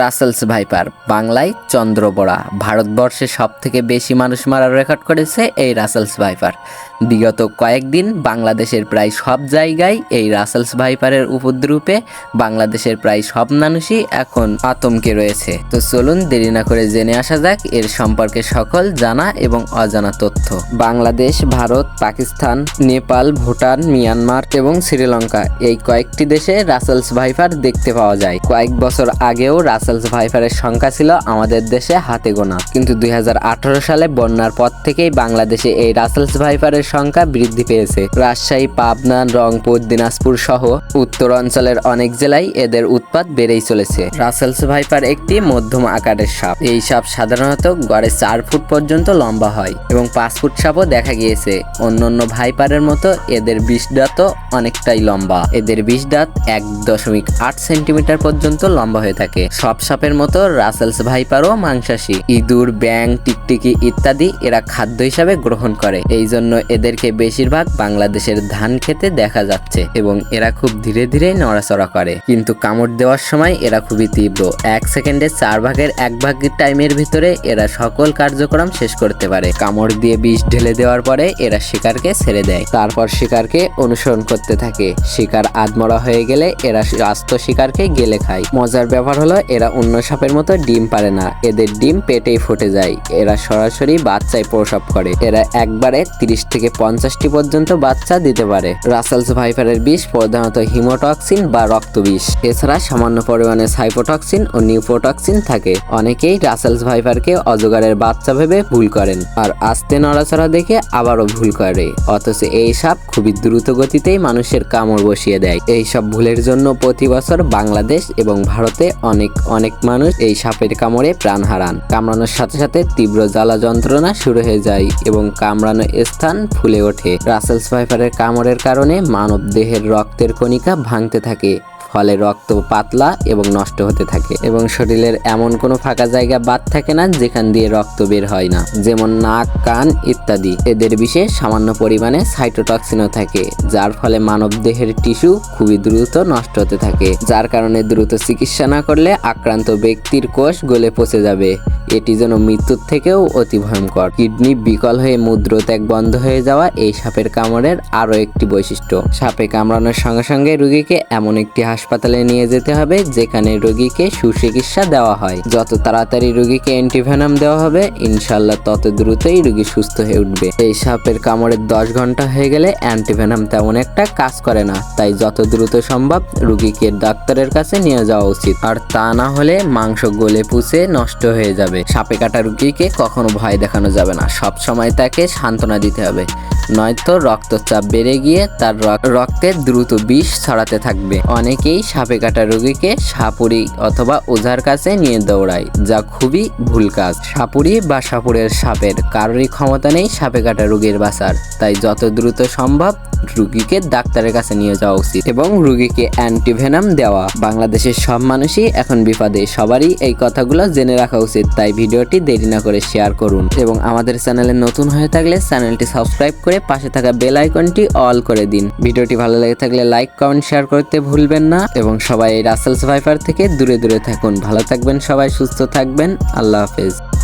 Russell's viper, বাংলায় চন্দ্রবড়া ভারতবর্ষে সব থেকে বেশি মানুষ মারার রেকর্ড করেছে এই রাসেলস ভাইপার। বিগত কয়েকদিন বাংলাদেশের প্রায় সব জায়গায় এই রাসেলস ভাইপারের উপদ্রুপে বাংলাদেশের প্রায় সব মানুষই এখন আতঙ্কে রয়েছে। তো চলুন দেরি না করে জেনে আসা যাক এর সম্পর্কে সকল জানা এবং অজানা তথ্য। বাংলাদেশ, ভারত, পাকিস্তান, নেপাল, ভুটান, মিয়ানমার এবং শ্রীলঙ্কা এই কয়েকটি দেশে রাসেলস ভাইপার দেখতে পাওয়া যায়। কয়েক বছর আগেও রাসেলস ভাইপারের সংখ্যা ছিল আমাদের দেশে হাতে গোনা। কিন্তু দুই সালে বন্যার পর থেকেই বাংলাদেশে এই রাসেলস ভাইপারের সংখ্যা বৃদ্ধি পেয়েছে। রাজশাহী, পাবনা, রংপুর, দিনাজপুর সহ উত্তর অঞ্চলের অনেক জেলায় এদের উৎপাদ বেড়েই চলেছে। রাসেলস ভাইপার একটি মধ্যম আকারের সাপ। এই সাপ সাধারণত গড়ে চার ফুট পর্যন্ত লম্বা হয় এবং পাঁচ ফুট সাপও দেখা গিয়েছে। অন্যান্য ভাইপারের মতো এদের বিষ দাঁতও অনেকটাই লম্বা। এদের বিষ দাঁত এক দশমিক আট সেন্টিমিটার পর্যন্ত লম্বা হয়ে থাকে। সব সাপের মতো রাসেলস ভাইপারও মাংসাশী। ইঁদুর ব্যাং টিকটিকি ইত্যাদি এরা খাদ্য হিসাবে গ্রহণ করে। এই জন্য এদেরকে বেশিরভাগ বাংলাদেশের ধান খেতে দেখা যাচ্ছে এবং এরা খুব ধীরে ধীরে নড়াচড়া করে। কিন্তু কামড় দেওয়ার সময় এরা খুবই তীব্র। এক সেকেন্ডে চার ভাগের এক ভাগ টাইমের ভিতরে এরা সকল কার্যক্রম শেষ করতে পারে। কামড় দিয়ে বিষ ঢেলে দেওয়ার পরে এরা শিকারকে ছেড়ে দেয়। তারপর শিকারকে অনুসরণ করতে থাকে। শিকার আদমরা হয়ে গেলে এরা রাস্ত শিকারকে গেলে খায়। মজার ব্যাপার হলো, এরা অন্য সাপের মতো ডিম পারে না। এদের ডিম পেটেই ফুটে যায়। এরা সরাসরি বাচ্চায় প্রসব করে। এরা একবারে তিরিশ থেকে পঞ্চাশটি পর্যন্ত বাচ্চা দিতে পারে। রাসেলস ভাইপারের বিষ, প্রধানত হিমোটক্সিন বা রক্তবিষ। এছাড়া সামান্য পরিমাণে সাইপোটক্সিন ও নিউপোটক্সিন থাকে। অনেকেই রাসেলস ভাইপারকে অজগারের বাচ্চা ভেবে ভুল করেন আর আস্তে নড়াচড়া দেখে আবারও ভুল করে। অথচ এই সাপ খুবই দ্রুত গতিতেই মানুষের কামড় বসিয়ে দেয়। এই সব ভুলের জন্য প্রতি বছর বাংলাদেশ এবং ভারতে অনেক অনেক মানুষ এই সাপের কামড়ে প্রাণ হারান। কামড়ানোর সাথে সাথে তীব্র জ্বালা যন্ত্রণা শুরু হয়ে যায় এবং কামড়ানো স্থান ফুলে ওঠে। রাসেলস ভাইপারের কামড়ের কারণে মানব দেহের রক্তের কণিকা ভাঙতে থাকে। ফলে রক্ত পাতলা এবং নষ্ট হতে থাকে এবং শরীরের এমন কোনো ফাঁকা জায়গা বাদ থাকে না যেখান দিয়ে রক্ত বের হয় না, যেমন নাক, কান ইত্যাদি। এদের বিশেষ সামান্য পরিমাণে সাইটোটক্সিনও থাকে, যার ফলে মানব দেহের টিস্যু খুবই দ্রুত নষ্ট হতে থাকে, যার কারণে দ্রুত চিকিৎসা না করলে আক্রান্ত ব্যক্তির কোষ গলে পচে যাবে। এটি যেন মৃত্যুর থেকেও অতি ভয়ঙ্কর। কিডনি বিকল হয়ে মূত্রত্যাগ বন্ধ হয়ে যাওয়া এই সাপের কামড়ের আরও একটি বৈশিষ্ট্য। সাপে কামড়ানোর সঙ্গে সঙ্গে রোগীকে এমন একটি হাসপাতালে নিয়ে যেতে হবে যেখানে রোগীকে সুচিকিৎসা দেওয়া হয়। যত তাড়াতাড়ি রোগীকে অ্যান্টিভেনাম দেওয়া হবে ইনশাল্লাহ তত দ্রুতই রোগী সুস্থ হয়ে উঠবে। এই সাপের কামড়ের দশ ঘণ্টা হয়ে গেলে অ্যান্টিভেনাম তেমন একটা কাজ করে না, তাই যত দ্রুত সম্ভব রোগীকে ডাক্তারের কাছে নিয়ে যাওয়া উচিত। আর তা না হলে মাংস গলে পুষে নষ্ট হয়ে যাবে। সাপে কাটা রুগীকে কখনো ভয় দেখানো যাবে না। সব সময় তাকে সান্ত্বনা দিতে হবে। নয়তো রক্তচাপ বেড়ে গিয়ে তার রক- রক্তে দ্রুত বিষ ছড়াতে থাকবে। অনেকেই সাপে কাটা রোগীকে সাপুরি অথবা ওঝার কাছে নিয়ে দৌড়ায়, যা খুবই ভুল কাজ। সাপুরি বা সাপুরের সাপের কারোরই ক্ষমতা নেই সাপে কাটা রোগীর বাঁচার। তাই যত দ্রুত সম্ভব রুগীকে ডাক্তারের কাছে নিয়ে যাওয়া উচিত এবং রুগীকে অ্যান্টিভেনাম দেওয়া। বাংলাদেশের সব মানুষই এখন বিপদে, সবারই এই কথাগুলো জেনে রাখা উচিত, তাই ভিডিওটি দেরি না করে শেয়ার করুন। এবং আমাদের চ্যানেলে নতুন হয়ে থাকলে চ্যানেলটি সাবস্ক্রাইব করে পাশে থাকা বেল আইকনটি অল করে দিন। ভিডিওটি ভালো লেগে থাকলে লাইক, কমেন্ট, শেয়ার করতে ভুলবেন না। এবং সবাই এই রাসেলস ভাইপার থেকে দূরে দূরে থাকুন। ভালো থাকবেন সবাই, সুস্থ থাকবেন। আল্লাহ হাফেজ।